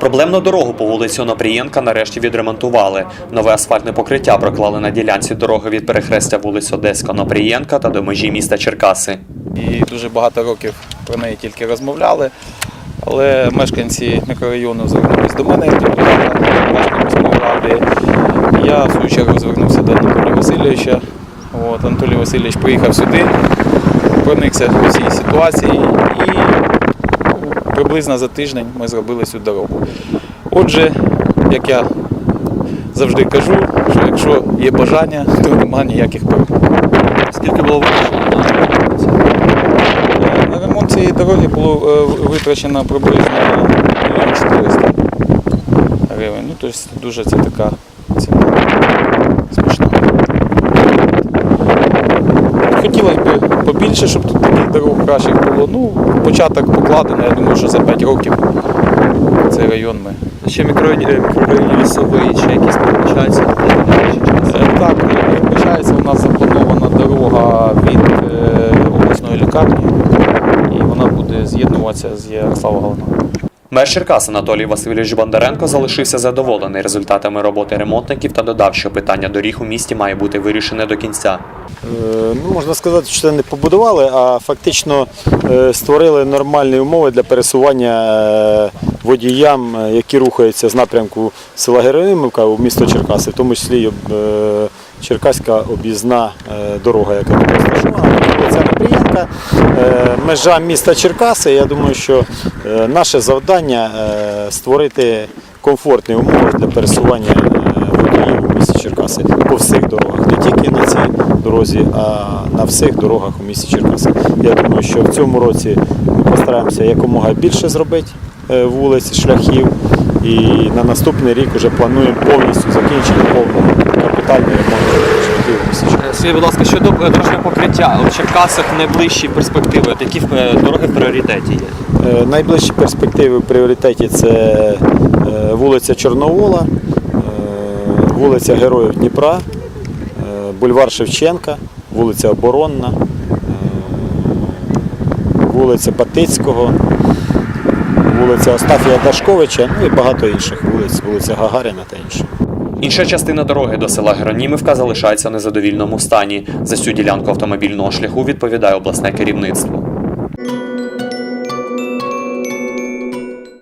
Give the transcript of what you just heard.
Проблемну дорогу по вулиці Онопрієнка нарешті відремонтували. Нове асфальтне покриття проклали на ділянці дороги від перехрестя вулиць Одеська Онопрієнка та до межі міста Черкаси. І дуже багато років про неї тільки розмовляли. Але мешканці мікрорайону звернулись до мене, ради. Я в свою чергу звернувся до Анатолія Васильовича. От, Анатолій Васильович приїхав сюди, проникся в цій ситуації і приблизно за тиждень ми зробили цю дорогу. Отже, як я завжди кажу, що якщо є бажання, то немає ніяких проблем. Скільки було витрачено? На ремонт цієї дороги було е, витрачено приблизно мільйон 400 гривень. Ну, тобто дуже це така Хотілося б побільше, щоб тут таких дорог кращих було. Ну, початок покладено, я думаю, що за 5 років цей район ми. Ще мікрорайон лісовий, чи якісь передбачаються? Е, Так, е, передбачається, у нас запланована дорога від е, обласної лікарні, і вона буде з'єднуватися з Ярослава Галина. Мер Черкас Анатолій Васильович Бондаренко залишився задоволений результатами роботи ремонтників та додав, що питання доріг у місті має бути вирішене до кінця. Е, Ну, можна сказати, що це не побудували, а фактично е, створили нормальні умови для пересування е, водіям, які рухаються з напрямку села Героїмівка у місто Черкаси, в тому числі Черкаська об'їзна дорога, яка тут розташована. Неприємка, е, межа міста Черкаси. Я думаю, що наше завдання створити комфортні умови для пересування водіїв у місті Черкаси по всіх дорогах, не тільки на цій дорозі, а на всіх дорогах у місті Черкаси. Я думаю, що в цьому році ми постараємося якомога більше зробити е, вулиць, шляхів. І на наступний рік вже плануємо повністю закінчити повний капітальний ремонт шляхів у місті Черкаси. Скажіть, будь ласка, щодо е, дорожнього покриття, у Черкасах найближчі перспективи, які е, дороги в пріоритеті є? Е, Найближчі перспективи в пріоритеті це е, вулиця Чорновола, е, вулиця Героїв Дніпра, е, бульвар Шевченка, вулиця Оборонна, е, вулиця Батицького, вулиця Остафія Дашковича, ну і багато інших вулиць, вулиця Гагаріна та інші. Інша частина дороги до села Геронімівка залишається в незадовільному стані. За цю ділянку автомобільного шляху відповідає обласне керівництво.